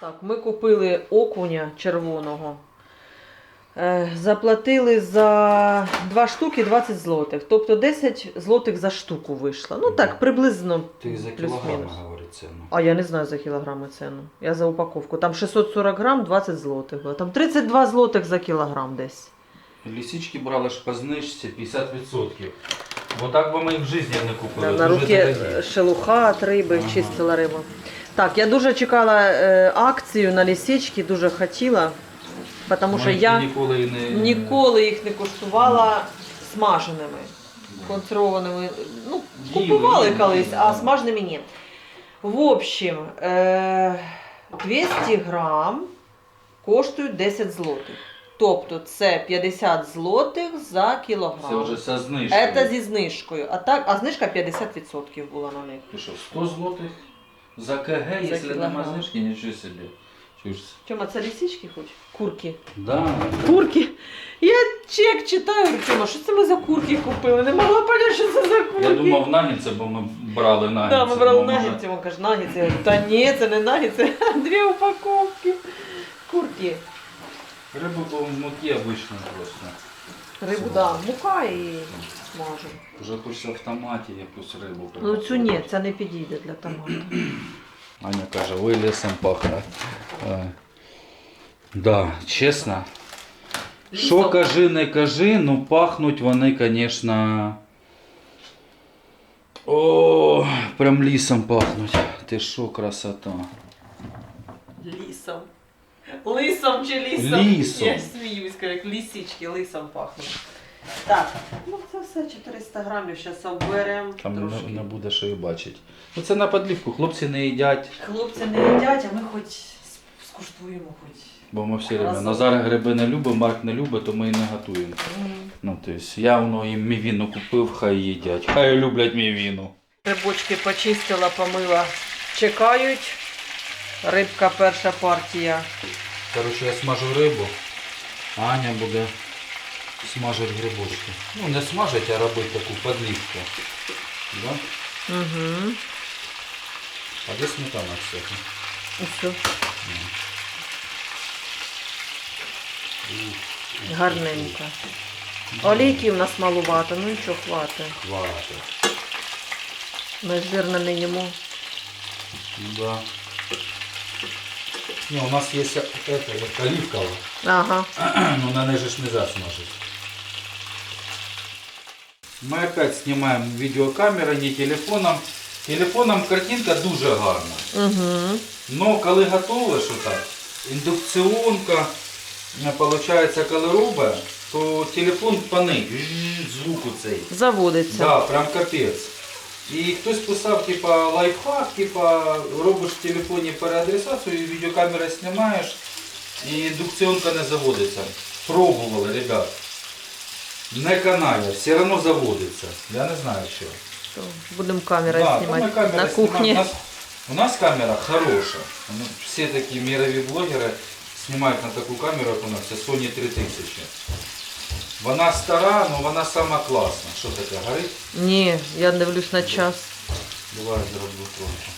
Так, ми купили окуня червоного. Е, Заплатили за 2 штуки 20 злотих. Тобто 10 злотих за штуку вийшло. Ну так, приблизно. Ти за кілограм плюс-мінус. говорить ціну. А я не знаю за кілограми ціну. Я за упаковку. Там 640 грам, 20 злотих. було. Там 32 злотих за кілограм десь. Лісички брали ж по знижці 50%. Бо так би ми їх в житті не купили. На руки шелуха від риби, Ага. чистила рибу. Так, я дуже чекала е, акцію на лісички, дуже хотіла. Тому що я ніколи не... ніколи їх не куштувала смаженими, консервованими. Ну, Їли, купували їли, колись, їли, а да. смаженими ні. В общем, е, 200 грам коштують 10 злотих. Тобто це 50 злотих за Це кілограм. вже со знижкою. Це зі знижкою. А так, а знижка 50% була на них. Ти що, 100 злотих за КГ, якщо кілограм. знижки, нічого собі. Чуєш? Чома, це лісички хоч? Курки. Да. Курки. Я чек читаю, говорю, Чома, що це ми за курки купили? Не могла поняти, що це за курки. Я думав нагідці, бо ми брали нагідці. Да, ми брали бо, нагідці, він каже. Я говорю, Та ні, це не нагідці, а дві упаковки. Курки. Рибу по муки обично просто. Рибу, да, мука і смажемо. Вже хочеться в томаті якусь рибу. Ну цю ні, це не підійде для томату. Аня каже, ой, лісом пахне. Е, Да, чесно. Що кажи, не кажи, ну пахнуть вони, звісно. О, прям лісом пахнуть. Ти що, красота. Лісом. Лисом чи лісом? Лісом. Я сміюсь, як лісички лисом пахнуть. Так, ну це все 400 грамів, зараз оберемо. Там не, трошки. не буде що і бачити. Ну це на подлівку, хлопці не їдять, Хлопці не їдять, а ми хоч скуштуємо хоч. бо ми всі любимо. Назар гриби не любить, Марк не любить, то ми і не готуємо. Ну, тобто, я воно їм мівіну купив, хай їдять. Хай люблять мівіну. Рибочки почистила, помила. Чекають. Рибка перша партія. Коротше, я смажу рибу, Аня буде смажити грибочки. Ну, не смажити, а робити таку подлівку. Да? Угу. А де сметана, кстати? Все. Гарненько. Олійки в нас малувато, ну нічого хватить. Хватить. Ми ж вірно не їмо. Да. Не, у нас есть вот оливковая. Ага. Но на ней же ж нельзя смажить. Мы опять снимаем видеокамерой, не телефоном. Телефоном картинка дуже гарна. Угу. Но коли готове, що так, індукціонка, е, получається, коли робить, то телефон паник, жжж, звук цей. Заводиться. Да, прям капець. І хтось писав, типа, лайфхак, типа, робиш в телефоні переадресацію, і відеокамера знімаєш, і індукціонка не заводиться. Пробували, ребят. Не канає, все одно заводиться. Я не знаю що. То Будемо камерою Да, знімати ми на кухні. У нас, у нас камера хороша. Ну, Всі такі мірові блогери знімають на таку камеру, як у нас, це Sony 3000. Вона стара, але вона сама класна. Що таке, горить? Ні, я дивлюсь на час. Давай зроблю трохи.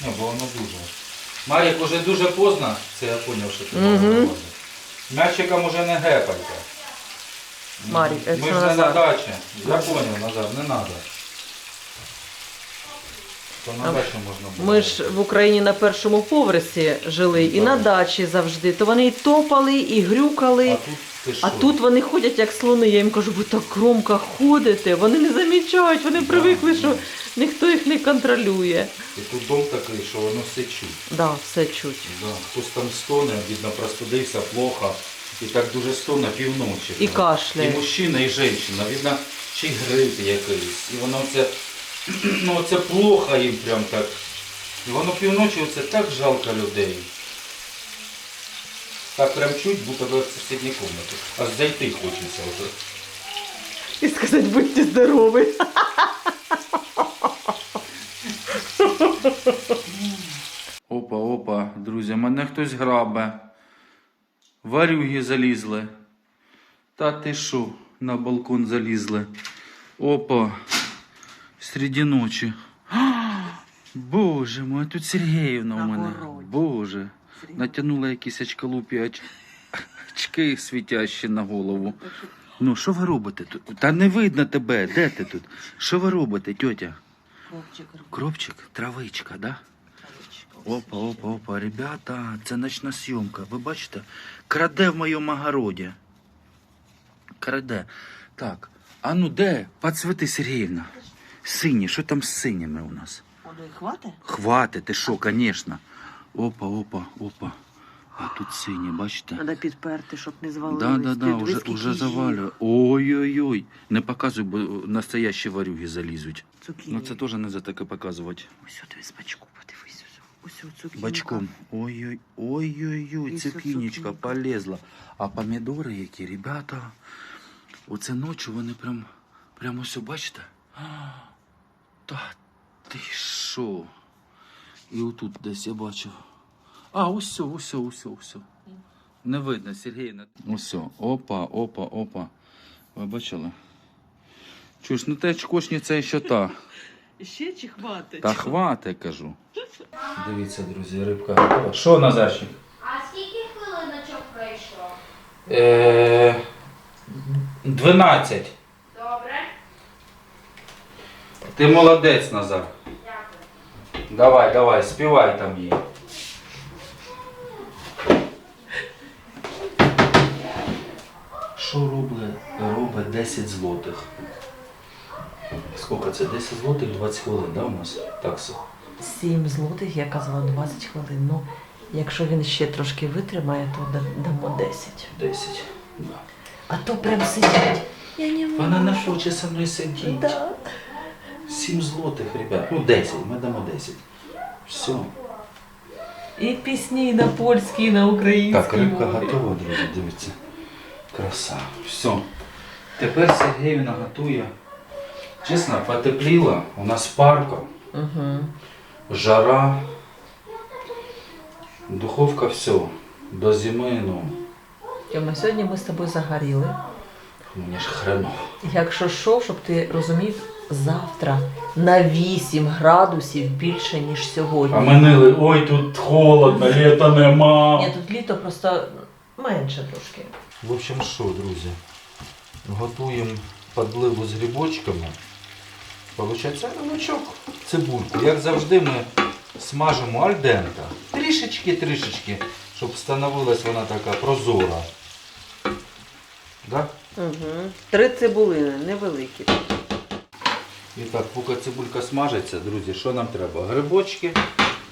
Ні, бо воно дуже. Марік, уже дуже поздно, це я зрозумів, що ти мала. М'ячиком уже не гепалька. Марік, це Ми ж не на Назар. дачі. Я зрозумів, Назар, не треба. То на А дачу можна було. Ми ж в Україні на першому поверсі жили і на дачі завжди. То вони і топали, і грюкали. А тут ти що? А тут вони ходять як слони. Я їм кажу, ви так громко ходите. Вони не замічають, вони привикли, що ніхто їх не контролює. І тут дом такий, що воно все чуть. Да, все чуть. Да. Хтось там стоне, видно, простудився плохо. І так дуже стоне півночі. І кашляє. І мужчина, і жінка. Видно, чи грип якийсь. І воно це, ну це плохо їм прям так. І воно півночі це так жалко людей. Так прям чуть, будто в сусідній кімнаті. Аж зайти хочеться вже. І сказати, будьте здорові. Опа, опа, друзі, мене хтось грабе. Варюги залізли. Та ти що, на балкон залізли. Опа. Середі ночі. А! Боже мой, тут Сергіївна у мене. Боже. Натягнула якісь очколупі оч... очки світящі на голову. Ну, що ви робите тут? Та не видно тебе. Де ти тут? Що ви робите, тьотя? Кропчик, травичка, да? Опа, опа, опа, ребята, це ночна зйомка. Ви бачите? Краде в моєму огороді. Краде. Так, а ну де? Подсвети, Сергіївна. Сині, що там з синіми у нас? Воно хватить? Хватить, ти що, звісно. Опа, опа, опа. А тут сині, бачите? Треба підперти, щоб не звалились. Да, да, да, скільки уже завалює. Ой-ой-ой. Не показуй, бо настоящі варюги залізуть. Цукіні. Ну це теж не за таке показувати. Ось от дивись, бачку, подивись. Ось, цукінка. Бачком. Ой-ой, ой-ой-ой, І цепінечка полезла. А помідори які, ребята. Оце ночі вони прям, прям ось, бачите? Та ти що? І отут десь я бачив. А, ось, все, ось, все, ось, все, ось. Не видно, Сергійна. Ось, все. опа, опа, опа. Ви бачили? Чуєш, ну те чкошниця ще та. Ще чи хватить? Та хвати, кажу. Дивіться, друзі, рибка готова. Що, Назарчик? А скільки хвилиночок пройшло? Е, 12. Добре, Ти молодець, Назар. дякую. Давай, давай, співай там її. Що робить, робить 10 злотих? Скільки це? 10 злотих 20 хвилин, да, у нас? Такса. 7 злотих, я казала 20 хвилин. Ну, якщо він ще трошки витримає, то дамо 10. 10. Да. А то прям сидять. Я не можу. Вона не хоче со мною сидіти. Да. 7 злотих, ребят. Ну 10, ми дамо 10. Все. І пісні і на польській, і на українській. Так, рибка мові. готова, друзі, дивіться. Краса. Все. Тепер Сергіївна готує. Чесно, потепліло. У нас парка, Угу. Жара. Духовка все. До зими, ну, Тьома, сьогодні ми з тобою загоріли. мені ж хреново. Якщо що, щоб ти розумів, завтра на 8 градусів більше, ніж сьогодні. А ми нили, ой, тут холодно, літа нема. Ні, тут літо просто менше трошки. В общем, що, друзі, готуємо подливу з грибочками. Получається рибочок, цибульку. Як завжди, ми смажимо альдента. Трішечки-трішечки, щоб становилась вона така прозора. Да? Угу. Три цибулини, невеликі. І так, поки цибулька смажиться, друзі, що нам треба? Грибочки,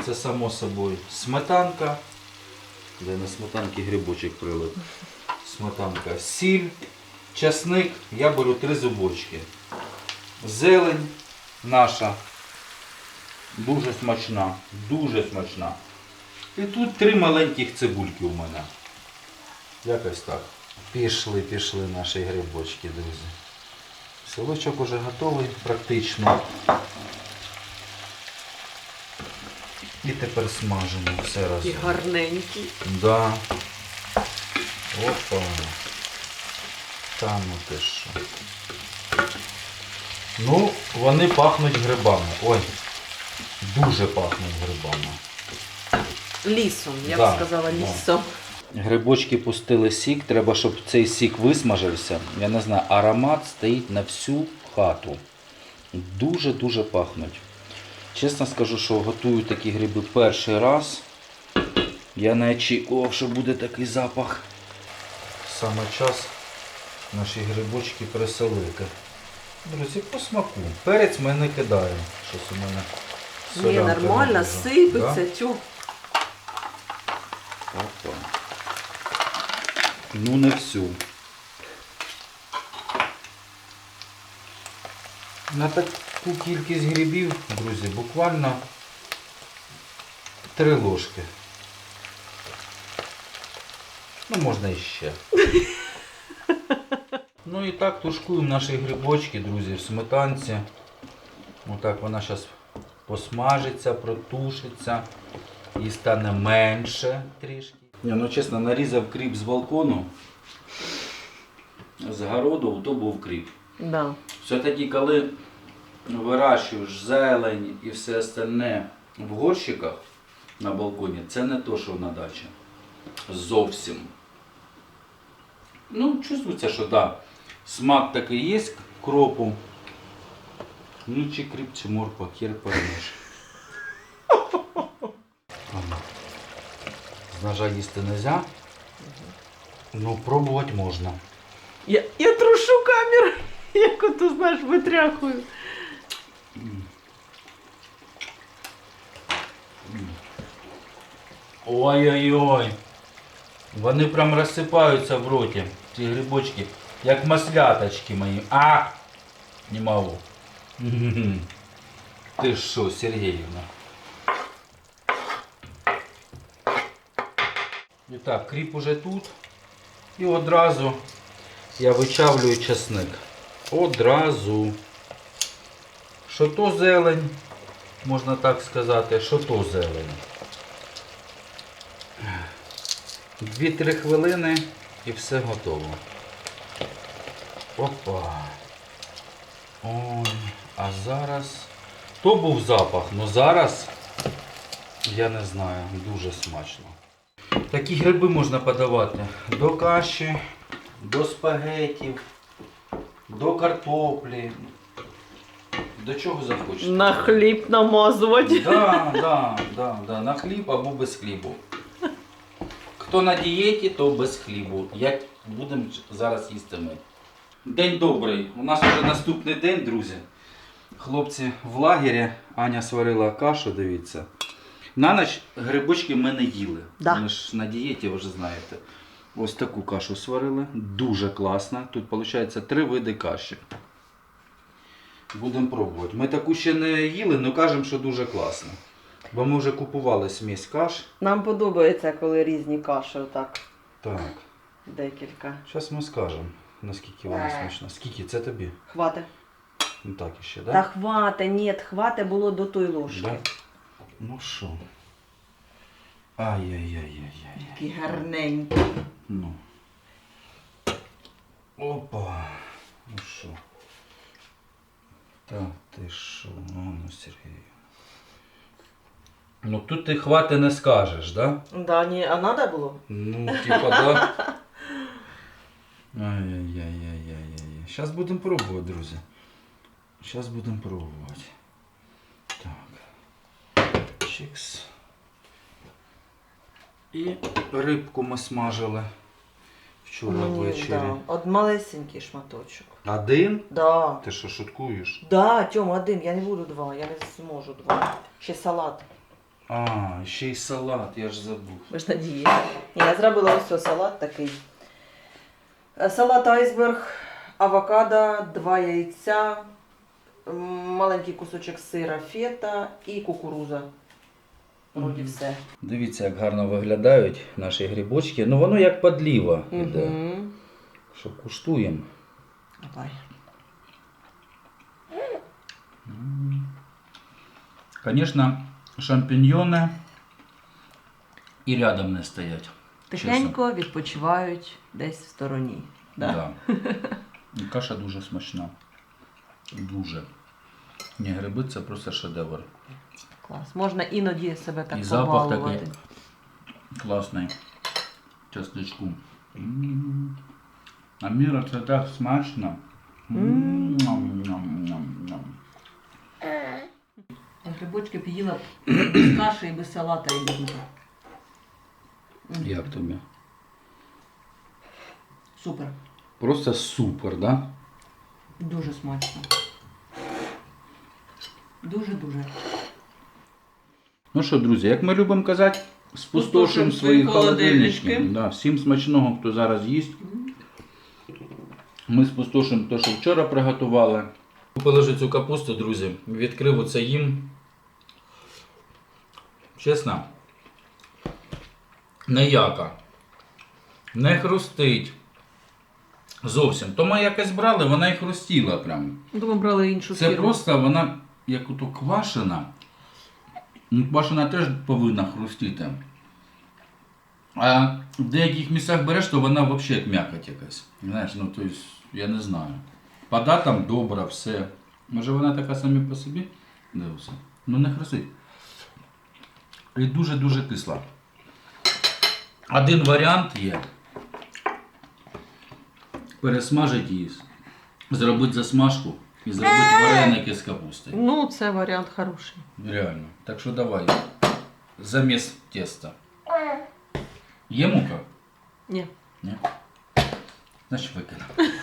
це само собою сметанка. Де на сметанки грибочок прилип. Сметанка, сіль, часник. Я беру три зубочки. Зелень наша. Дуже смачна. Дуже смачна. І тут три маленьких цибульки у мене. Якось так. Пішли, пішли наші грибочки, друзі. Селочок уже готовий практично. І тепер смажимо все разом. І гарненькі. Да. Опа. Та ну ти що. Ну, вони пахнуть грибами. Ой. Дуже пахнуть грибами. Лісом, я Да, б сказала, да. лісом. Грибочки пустили сік, треба, щоб цей сік висмажився. Я не знаю, аромат стоїть на всю хату. Дуже-дуже пахнуть. Чесно скажу, що готую такі гриби перший раз. Я не очікував, що буде такий запах. Саме час наші грибочки пересолити. Друзі, по смаку. Перець ми не кидаємо. Щось у мене Ні, нормально, дуже. сипеться, Да? тю. Опа. Ну не всю. На таку кількість грибів, друзі, буквально три ложки. Ну, можна і ще. ну і так тушкуємо наші грибочки, друзі, в сметанці. Отак вона зараз посмажиться, протушиться і стане менше трішки. Ні, ну чесно, нарізав кріп з балкону. З городу, то був кріп. Да. Все-таки, коли вирощуєш зелень і все остальне в горщиках на балконі, це не то, що на дачі. Зовсім. Ну, чувствується, що так. Да. Смак такий є кропу. Ну, чи кріп, чи морква, хер поймеш. Ладно. З ножа їсти не можна. Ну, пробувати можна. Я, я трушу камеру, як ото, знаєш, витряхую. Ой-ой-ой. Вони прям розсипаються в роті, ці грибочки, Як масляточки мої. А! Не. Мгм. Ти що, Сергіївна? І так, кріп уже тут. І одразу я вичавлюю чесник. Одразу. Що то зелень, можна так сказати, що то зелень. Дві-три хвилини і все готово. Опа. Ой, а зараз. То був запах, але зараз я не знаю, дуже смачно. Такі гриби можна подавати до каші, до спагетів, до картоплі. До чого захочете. На хліб намазувати. Да, да, да, да, на хліб або без хлібу. Хто на дієті, то без хлібу. Як будемо зараз їсти ми. День добрий. У нас вже наступний день, друзі. Хлопці в лагері. Аня сварила кашу, дивіться. На ніч грибочки ми не їли. Да. Ми ж на дієті, ви вже знаєте. Ось таку кашу сварили. Дуже класна. Тут виходить три види каші. Будемо пробувати. Ми таку ще не їли, але кажемо, що дуже класно. Бо ми вже купували смесь каш. Нам подобається, коли різні каші отак. Так. Декілька. Зараз ми скажемо, наскільки вона смачна. Скільки це тобі? Хвати. Ну так іще, так? Та Да? ні, хвати було до тої ложки. Да? Ну що? Ай-яй-яй-яй-яй. Такі гарненькі. Ну. Опа. Ну що? Так, ти що? Ну, ну Сергій. Ну тут ти хвати не скажеш, да? Да, ні, а треба було? Ну, типа, да. Ай-яй-яй-яй-яй-яй. Зараз будемо пробувати, друзі. Зараз будемо пробувати. Так. Чикс. І рибку ми смажили вчора ввечері. да. От малесенький шматочок. Один? Да. Ти що, шуткуєш? Да, Тьом, один, я не буду два, я не зможу два. Ще салат. А, ще й салат, я ж забув. Ви ж. Ні, я зробила ось салат такий. Е, Салат айсберг, авокадо, два яйця, маленький кусочок сира, фета і кукуруза. Вроді все. Дивіться, як гарно виглядають наші грибочки. Ну воно як подліва іде. Угу. Що куштуємо. Давай. Конечно, шампіньйони і рядом не стоять. Тихенько відпочивають десь в стороні. Да? Да. І каша дуже смачна. Дуже. Ні, гриби це просто шедевр. Клас. Можна іноді себе так І запах побалувати. такий. Класний. Частичку. М. А Міра, це так смачно. М. Ням-ням-ням-ням. Грибочки б їла без каші і без салата і без нічого. Як тобі? Супер. Просто супер, да? Дуже смачно. Дуже-дуже. Ну що, друзі, як ми любимо казати, Спустошимо свої холодильнички. Да, всім смачного, хто зараз їсть. Ми спустошимо те, що вчора приготували. Купили цю капусту, друзі. Відкрив оце їм. Чесно. Ніяка. Не хрустить. Зовсім. То ми якось брали, вона і хрустіла прям. Думаю, брали іншу Це фірму. просто вона як ото квашена. Ну, Квашена теж повинна хрустіти. А в деяких місцях береш, то вона взагалі як м'якоть якась. Знаєш, ну тобто, я не знаю. Вода там добра, все. Може вона така самі по собі? Дивися. Ну не хрустить. І дуже-дуже кисла. Один варіант є. Пересмажити її, зробити засмажку і зробити вареники з капустою. Ну, це варіант хороший. Реально. Так що давай. Заміс теста. Є мука? Ні. Ні. Значить викинемо.